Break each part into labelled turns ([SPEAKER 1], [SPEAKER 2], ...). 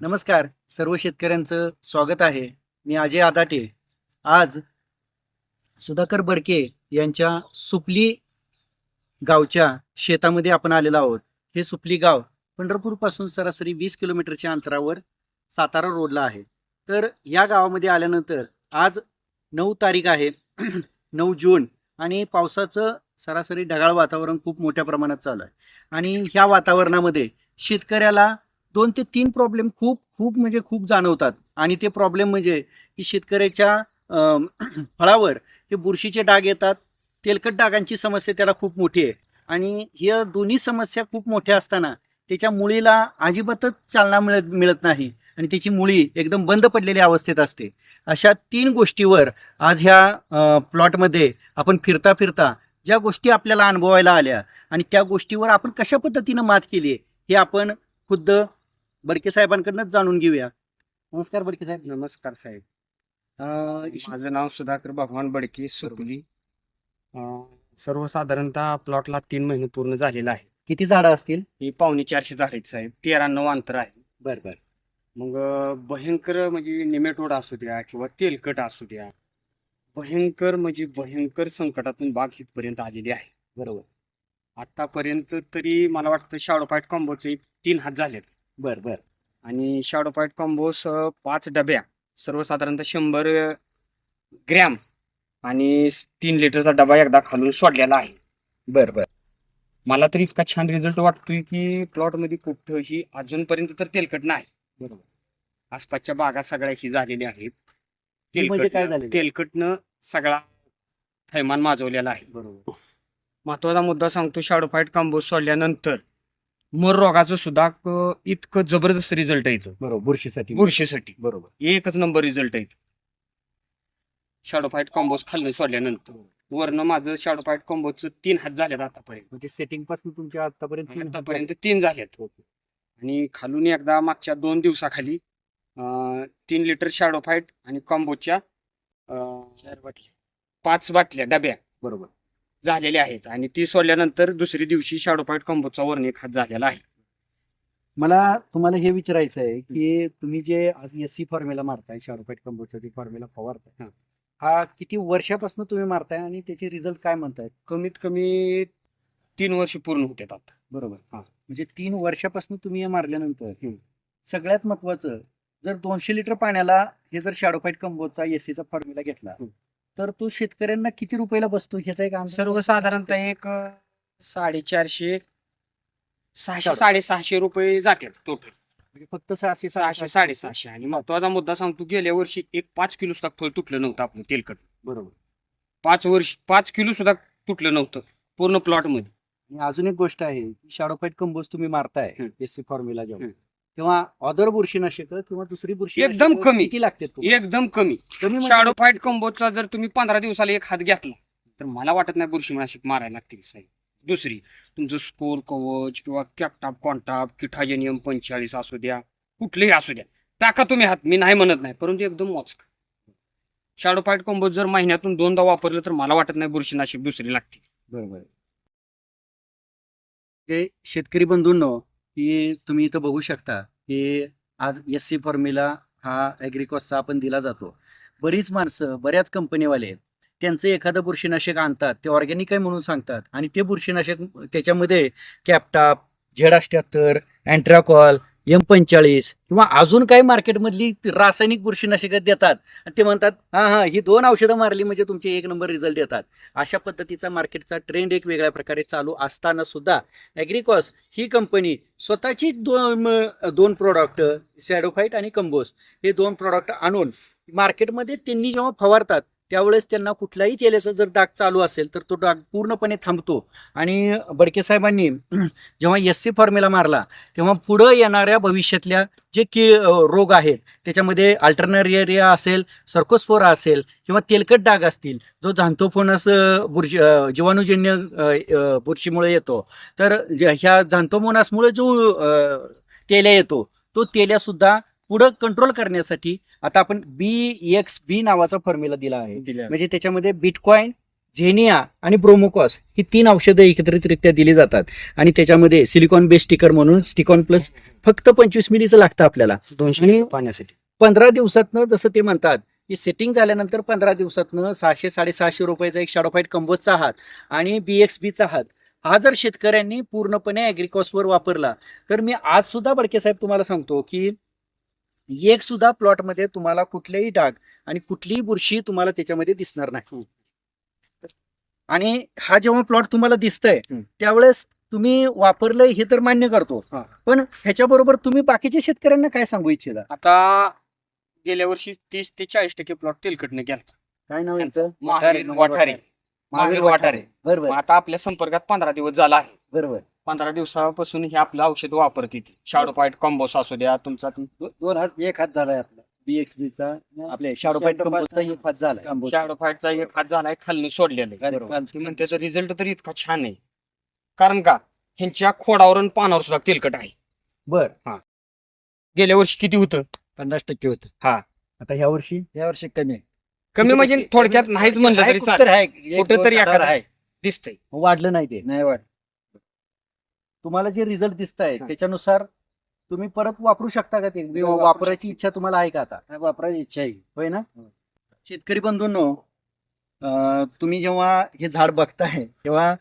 [SPEAKER 1] नमस्कार. सर्व शेतकऱ्यांचं स्वागत आहे. मी अजय आदाटे. आज सुधाकर बडके यांच्या सुपली गावच्या शेतामध्ये आपण आलेलो आहोत. हे सुपली गाव पंढरपूरपासून सरासरी वीस किलोमीटरच्या अंतरावर सातारा रोडला आहे. तर या गावामध्ये आल्यानंतर आज नऊ तारीख आहे. नऊ जून आणि पावसाचं सरासरी ढगाळ वातावरण खूप मोठ्या प्रमाणात चालू आहे. आणि ह्या वातावरणामध्ये शेतकऱ्याला दोन ते तीन प्रॉब्लेम खूप खूप म्हणजे खूप जाणवतात. आणि ते प्रॉब्लेम म्हणजे की शेतकऱ्याच्या फळावर हे बुरशीचे डाग येतात. तेलकट डागांची समस्या त्याला खूप मोठी आहे. आणि ह्या दोन्ही समस्या खूप मोठ्या असताना त्याच्या मुळीला अजिबातच चालना मिळत मिळत नाही. आणि त्याची मुळी एकदम बंद पडलेल्या अवस्थेत असते. अशा तीन गोष्टीवर आज ह्या प्लॉटमध्ये आपण फिरता फिरता ज्या गोष्टी आपल्याला अनुभवायला आल्या आणि त्या गोष्टीवर आपण कशा पद्धतीनं मात केली आहे हे आपण खुद्द बडके साहेबांकडूनच जाणून घेऊया. नमस्कार बडके साहेब.
[SPEAKER 2] नमस्कार साहेब.
[SPEAKER 1] अं,
[SPEAKER 2] माझं नाव सुधाकर भगवान बडके सुरकुली अं, सर्वसाधारणतः प्लॉटला तीन महिने पूर्ण झालेला आहे
[SPEAKER 1] किती झाडं असतील?
[SPEAKER 2] ही पावणे चारशे झाड आहेत साहेब. तेरा नऊ अंतर आहे.
[SPEAKER 1] बर बर.
[SPEAKER 2] मग अं, भयंकर म्हणजे निमेटोड असू द्या किंवा तेलकट असू द्या भयंकर म्हणजे भयंकर संकटातून बाग इथपर्यंत आलेली आहे.
[SPEAKER 1] बरोबर.
[SPEAKER 2] आतापर्यंत तरी मला वाटतं शाडोपाईट कॉम्बोचे तीन हात झालेत.
[SPEAKER 1] बर बर.
[SPEAKER 2] आणि शाडोपाईट कॉम्बोस पाच डब्या. सर्वसाधारणतः शंभर ग्रॅम आणि तीन लिटरचा डबा एकदा खालून सोडलेला आहे.
[SPEAKER 1] बर बर.
[SPEAKER 2] मला तर इतका छान रिझल्ट वाटतोय की प्लॉटमध्ये कुठंही अजूनपर्यंत तर तेलकट नाही.
[SPEAKER 1] बरोबर.
[SPEAKER 2] आसपासच्या बागा सगळ्याची झालेल्या आहेत.
[SPEAKER 1] म्हणजे काय
[SPEAKER 2] तेलकटनं सगळा थैमान माजवलेला आहे.
[SPEAKER 1] बरोबर.
[SPEAKER 2] महत्त्वाचा मुद्दा सांगतो शाडोफाईट कॉम्बोज सोडल्यानंतर मर रोगाचं सुद्धा क- इतकं जबरदस्त रिझल्ट येतं
[SPEAKER 1] बरोबर बुरशीसाठी.
[SPEAKER 2] बुरशीसाठी.
[SPEAKER 1] बरोबर.
[SPEAKER 2] एकच नंबर रिझल्ट आहे. शॅडोफाईट कॉम्बोज खाल्लं सोडल्यानंतर. वरनं माझं शॅडोफाईट कॉम्बोजचं तीन हात झालेत आतापर्यंत.
[SPEAKER 1] म्हणजे सेटिंगपासून तुमच्या आतापर्यंत
[SPEAKER 2] आतापर्यंत तीन झालेत. आणि खालून एकदा मागच्या दोन दिवसाखाली अं, तीन लिटर शॅडोफाईट आणि कॉम्बोच्या पाच बाटल्या डब्या.
[SPEAKER 1] बरोबर.
[SPEAKER 2] झालेल्या आहेत आणि ती सोडल्यानंतर दुसरी दिवशी शॅडोफाईट कॉम्बोचा वर्ण एक हात झालेला आहे
[SPEAKER 1] मला तुम्हाला हे विचारायचं आहे की तुम्ही जे आज एस सी फॉर्म्युला मारताय शाडोफाईट कंपोजचा जे फॉर्म्युला फवारताय
[SPEAKER 2] हा.
[SPEAKER 1] किती वर्षापासून तुम्ही मारताय आणि त्याचे रिझल्ट काय म्हणताय
[SPEAKER 2] कमीत कमी तीन वर्ष पूर्ण होतात आता
[SPEAKER 1] बरोबर
[SPEAKER 2] हा.
[SPEAKER 1] म्हणजे तीन वर्षापासून तुम्ही हे मारल्यानंतर. सगळ्यात महत्वाचं जर दोनशे लिटर पाण्याला हे जर शॅडोफाईट कंपोजचा एसीचा फॉर्म्युला घेतला. तर तो शेतकऱ्यांना किती रुपयाला बसतो? ह्याचा एक अंदाज.
[SPEAKER 2] सर्वसाधारणतः एक साडेचारशे सहाशे. साडेसहाशे रुपये जातात टोटल
[SPEAKER 1] म्हणजे फक्त सहाशे
[SPEAKER 2] सहाशे साडेसहाशे. आणि महत्त्वाचा मुद्दा सांगतो गेल्या वर्षी एक पाच किलो सुद्धा फळ तुटलं नव्हतं आपलं तेलकट.
[SPEAKER 1] बरोबर.
[SPEAKER 2] पाच वर्ष पाच किलो सुद्धा तुटलं नव्हतं पूर्ण
[SPEAKER 1] प्लॉटमध्ये. अजून एक गोष्ट आहे शॅडोफाईट कंपोज तुम्ही मारताय. एस सी फॉर्म्युला जेव्हा
[SPEAKER 2] हम्म.
[SPEAKER 1] तेव्हा अदर बुरशीनाशक किंवा दुसरी बुरशी
[SPEAKER 2] एकदम कमी.
[SPEAKER 1] किती लागते?
[SPEAKER 2] एकदम कमी
[SPEAKER 1] कमी म्हणजे
[SPEAKER 2] शॅडोफाईट कंबोजचा जर तुम्ही पंधरा दिवसाला एक हात घेतला तर मला वाटत नाही बुरशीनाशक मारायला लागतील साहेब दुसरी तुमचं स्कोर कवच किंवा कॅपटाप कॉन्टाप किठाजेनियम पंचेचाळीस असू द्या कुठलेही असू द्या टाका तुम्ही हात मी नाही म्हणत नाही परंतु एकदम मोजक शॅडोफाईट कंबोज जर महिन्यातून दोनदा वापरलं तर मला वाटत नाही बुरशीनाशक दुसरी लागतील
[SPEAKER 1] बरोबर ते शेतकरी बंधूंनो की तुम्ही इथं बघू शकता की आज एस सी फॉर्म्युला हा ॲग्रिकॉसचा आपण दिला जातो. बरीच माणसं बऱ्याच कंपनीवाले त्यांचं एखादं बुरशीनाशक आणतात ते ऑर्गॅनिक आहे म्हणून सांगतात आणि ते बुरशीनाशक त्याच्यामध्ये कॅपटाप झेड अष्ट्याहत्तर अँट्राकॉल एम पंचेचाळीस किंवा अजून काही मार्केटमधली रासायनिक बुरशीनाशकं देतात. आणि ते म्हणतात हां हां ही दोन औषधं मारली म्हणजे तुमचे एक नंबर रिझल्ट येतात अशा पद्धतीचा मार्केटचा ट्रेंड एक वेगळ्या प्रकारे चालू असताना सुद्धा ॲग्रिकॉस ही कंपनी स्वतःची दोन म- दोन प्रोडक्ट शॅडोफाईट आणि कंबोस हे दोन प्रॉडक्ट आणून मार्केटमध्ये त्यांनी जेव्हा फवारतात त्यावेळेस त्यांना कुठलाही तेलाचा जर डाग चालू असेल तर तो डाग पूर्णपणे थांबतो. आणि बडके साहेबांनी जेव्हा एस सी फॉर्म्युला मारला तेव्हा पुढं येणाऱ्या भविष्यातल्या जे की रोग आहेत त्याच्यामध्ये अल्टरनरिया असेल सर्कोस्फोरा असेल किंवा तेलकट डाग असतील जो झांतोफोनस बुरशी जीवाणूजन्य बुरशीमुळे येतो. तर ह्या झांतोमोनासमुळे जो तेल्या येतो तो तेल्यासुद्धा पुढं कंट्रोल करण्यासाठी आता आपण बी एक्स बी नावाचा फॉर्म्युला दिला आहे. म्हणजे त्याच्यामध्ये बिटकॉइन झेनिया आणि ब्रोमोकॉस ही तीन औषधं एकत्रितरित्या दिली जातात. आणि त्याच्यामध्ये सिलिकॉन बेस स्टिकर म्हणून स्टिकॉन प्लस फक्त पंचवीस मिलीचं लागतं आपल्याला.
[SPEAKER 2] दोनशे पाण्यासाठी.
[SPEAKER 1] पंधरा दिवसातनं जसं ते म्हणतात की सेटिंग झाल्यानंतर पंधरा दिवसातनं सहाशे साडेसहाशे रुपयाचा एक शॅडोफाईट कंबोजचा हात आणि बी एक्स बीचा हात. हा जर शेतकऱ्यांनी पूर्णपणे ॲग्रिकॉसवर वापरला तर मी आज सुद्धा बडके साहेब तुम्हाला सांगतो की एक सुद्धा प्लॉटमध्ये तुम्हाला कुठलेही डाग आणि कुठलीही बुरशी तुम्हाला त्याच्यामध्ये दिसणार नाही. आणि हा जेव्हा प्लॉट तुम्हाला दिसतंय. त्यावेळेस तुम्ही वापरलंय हे तर मान्य करतो. पण ह्याच्याबरोबर तुम्ही बाकीच्या शेतकऱ्यांना काय सांगू इच्छिता?
[SPEAKER 2] आता गेल्या वर्षी तीस ते चाळीस टक्के प्लॉट तेलकटने गेला
[SPEAKER 1] काय नाव
[SPEAKER 2] यांचं? वाठारे. वाठारे.
[SPEAKER 1] बरोबर.
[SPEAKER 2] आता आपल्या संपर्कात पंधरा दिवस झाला आहे.
[SPEAKER 1] बरोबर.
[SPEAKER 2] पंधरा दिवसापासून हे आपलं औषध वापरत येते शॅडो फाईट कॉम्बोस असू द्या तुमचा
[SPEAKER 3] दोन हात एक हात झालाय आपला. बीएक्सबीचा
[SPEAKER 1] आपले शॅडो फाईट कंपोजचा एक हात झाला
[SPEAKER 2] शॅडो फाईटचा एक हात झालाय खालनं सोडलेलं आहे.
[SPEAKER 1] बरोबर.
[SPEAKER 2] त्याचा रिझल्ट तर इतका छान आहे. कारण का? ह्यांच्या खोडावर आणि पानावर सुद्धा तेलकट आहे.
[SPEAKER 1] बर.
[SPEAKER 2] गेल्या वर्षी किती होतं?
[SPEAKER 3] पन्नास टक्के होत.
[SPEAKER 1] आता ह्या वर्षी?
[SPEAKER 3] या वर्षी कमी आहे.
[SPEAKER 2] कमी म्हणजे थोडक्यात नाहीच म्हणलं
[SPEAKER 3] आहे,
[SPEAKER 2] तरी चालेल.
[SPEAKER 3] आहे, एक
[SPEAKER 2] कुठं
[SPEAKER 3] दोन
[SPEAKER 2] तरी
[SPEAKER 3] झाडावर
[SPEAKER 2] एखादं
[SPEAKER 3] आहे.
[SPEAKER 2] दिसतंय.
[SPEAKER 1] वाढलं नाही ते.
[SPEAKER 3] नाही वाढ
[SPEAKER 1] तुम्हाला जे रिझल्ट दिसत आहे
[SPEAKER 2] हा.
[SPEAKER 1] त्याच्यानुसार तुम्ही परत वापरू शकता का ते?
[SPEAKER 3] वापरू
[SPEAKER 1] वापरायची इच्छा तुम्हाला आहे का आता?
[SPEAKER 3] वापरायची इच्छा आहे.
[SPEAKER 1] होय ना? शेतकरी बंधूंनो तुम्ही जेव्हा हे झाड बघताय तेव्हा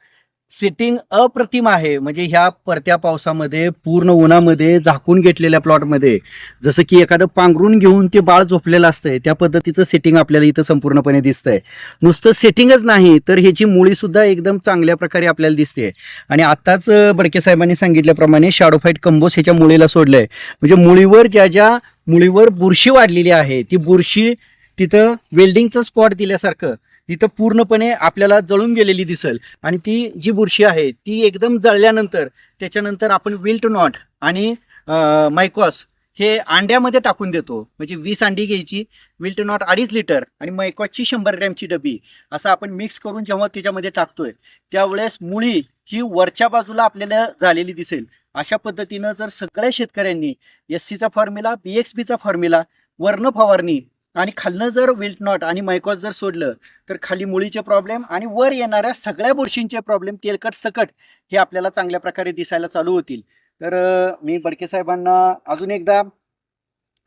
[SPEAKER 1] सिटिंग अप्रतिम आहे. म्हणजे ह्या परत्या पावसामध्ये पूर्ण उन्हामध्ये झाकून घेतलेल्या प्लॉटमध्ये जसं की एखादं पांघरून घेऊन ते बाळ झोपलेलं असतंय त्या पद्धतीचं सेटिंग आपल्याला इथं संपूर्णपणे दिसतंय. नुसतं सेटिंगच नाही तर ह्याची मुळी सुद्धा एकदम चांगल्या प्रकारे आपल्याला दिसते. आणि आत्ताच बडके साहेबांनी सांगितल्याप्रमाणे शॅडोफाईट कंबोस ह्याच्या मुळीला सोडलंय. म्हणजे मुळीवर ज्या ज्या मुळीवर बुरशी वाढलेली आहे ती बुरशी तिथं वेल्डिंगचं स्पॉट दिल्यासारखं. तिथं पूर्णपणे आपल्याला जळून गेलेली दिसेल. आणि ती जी बुरशी आहे ती एकदम जळल्यानंतर त्याच्यानंतर आपण विल्ट नॉट आणि मायकॉस हे अंड्यामध्ये टाकून देतो. म्हणजे वीस अंडी घ्यायची विल्ट नॉट अडीच लिटर आणि मायकॉसची शंभर ग्रॅमची डबी असं आपण मिक्स करून जेव्हा त्याच्यामध्ये टाकतोय त्यावेळेस मुळी ही वरच्या बाजूला आपल्याला झालेली दिसेल. अशा पद्धतीनं जर सगळ्या शेतकऱ्यांनी एस सीचा फॉर्म्युला बी एक्स बीचा फॉर्म्युला वर्ण फवारणी आणि खालनं जर विल्ट नॉट आणि मायकॉस जर सोडलं तर खाली मुळीचे प्रॉब्लेम आणि वर येणाऱ्या सगळ्या बुरशींचे प्रॉब्लेम तेलकट सकट हे आपल्याला चांगल्या प्रकारे दिसायला चालू होतील. तर मी बडके साहेबांना अजून एकदा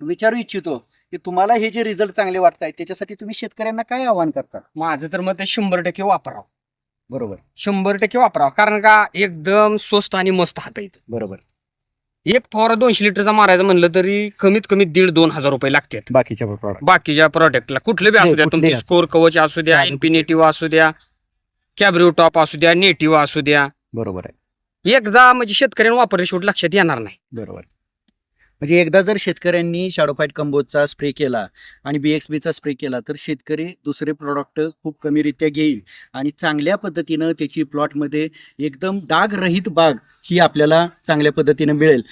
[SPEAKER 1] विचारू इच्छितो की तुम्हाला हे जे रिझल्ट चांगले वाटत आहेत त्याच्यासाठी तुम्ही शेतकऱ्यांना काय आवाहन करता?
[SPEAKER 2] माझं तर मत आहे शंभर टक्के वापरावं.
[SPEAKER 1] बरोबर.
[SPEAKER 2] शंभर टक्के वापरावं. कारण का एकदम स्वस्त आणि मस्त हात आहेत.
[SPEAKER 1] बरोबर.
[SPEAKER 2] एक फवारा दोनशे लिटरचा मारायचं म्हणलं तरी कमीत कमी दीड दोन हजार रुपये लागतात.
[SPEAKER 1] बाकीच्या प्रॉडक्ट
[SPEAKER 2] बाकीच्या प्रोडक्टला कुठले बी असू द्या तुमचे
[SPEAKER 1] नाही.
[SPEAKER 2] स्कोर कवच असू द्या
[SPEAKER 1] चालेल.
[SPEAKER 2] इन्फिनिटिव्ह असू द्या कॅब्रिओ टॉप असू द्या नेटिव्ह असू द्या.
[SPEAKER 1] बरोबर आहे.
[SPEAKER 2] एकदा म्हणजे शेतकऱ्यांना वापरले शेवट लक्षात येणार नाही.
[SPEAKER 1] बरोबर म्हणजे एकदा जर शेतकऱ्यांनी शॅडोफाईट कंबोजचा स्प्रे केला आणि बी एक्स बीचा स्प्रे केला तर शेतकरी दुसरे प्रॉडक्ट खूप कमीरित्या घेईल. आणि चांगल्या पद्धतीनं त्याची प्लॉटमध्ये एकदम डागरहित बाग ही आपल्याला चांगल्या पद्धतीनं मिळेल.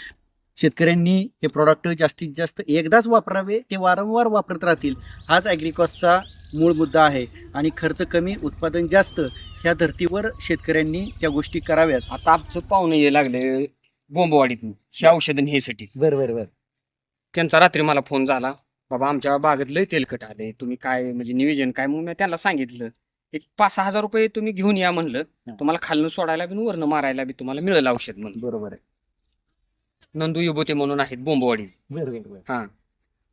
[SPEAKER 1] शेतकऱ्यांनी हे प्रॉडक्ट जास्तीत जास्त एकदाच वापरावे ते वारंवार वापरत राहतील हाच ॲग्रिकॉसचा मूळ मुद्दा आहे. आणि खर्च कमी उत्पादन जास्त ह्या धर्तीवर शेतकऱ्यांनी त्या गोष्टी कराव्यात.
[SPEAKER 2] आता आमचं पाहुणे ये लागले. बोंबवाडीतून हे औषधं ह्यासाठी
[SPEAKER 1] बरोबर बरोबर
[SPEAKER 2] त्यांचा रात्री मला फोन झाला. बाबा आमच्या बागेत लय तेलकट आले तुम्ही काय म्हणजे नियोजन काय? मग मी त्यांना सांगितलं एक पाच सहा हजार रुपये तुम्ही घेऊन या म्हणलं.
[SPEAKER 1] हा.
[SPEAKER 2] तुम्हाला खालनं सोडायला बी आणि वरनं मारायला बी तुम्हाला मिळेल औषध म्हणून.
[SPEAKER 1] बरोबर आहे.
[SPEAKER 2] नंदू युबोते म्हणून आहेत बोंबवाडी. हा.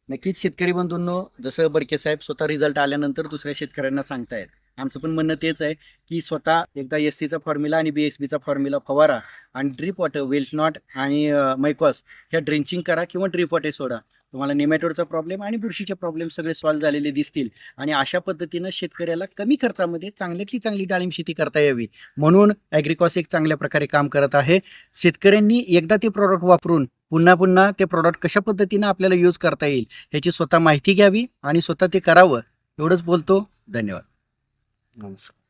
[SPEAKER 1] नक्कीच शेतकरी बंधूंनो जसं बडके साहेब स्वतः रिझल्ट आल्यानंतर दुसऱ्या शेतकऱ्यांना सांगतायत आमचं पण म्हणणं तेच आहे की स्वतः एकदा एस सीचा फॉर्म्युला आणि बी एस बीचा फॉर्म्युला फवारा आणि ड्रीप वॉटर वेल्स नॉट आणि मैकॉस ह्या ड्रिंचिंग करा किंवा ड्रीप वॉटर सोडा. तुम्हाला नेमॅटोडचा प्रॉब्लेम आणि बुरशीचे प्रॉब्लेम सगळे सॉल्व्ह झालेले दिसतील. आणि अशा पद्धतीनं शेतकऱ्याला कमी खर्चामध्ये चांगल्यातली चांगली डाळिंब शेती करता यावी. म्हणून ॲग्रिकॉस एक चांगल्या प्रकारे काम करत आहे. शेतकऱ्यांनी एकदा ते प्रॉडक्ट वापरून पुन्हा पुन्हा ते प्रॉडक्ट कशा पद्धतीनं आपल्याला यूज करता येईल ह्याची स्वतः माहिती घ्यावी आणि स्वतः ते करावं. एवढंच बोलतो. धन्यवाद.
[SPEAKER 2] नमस्कार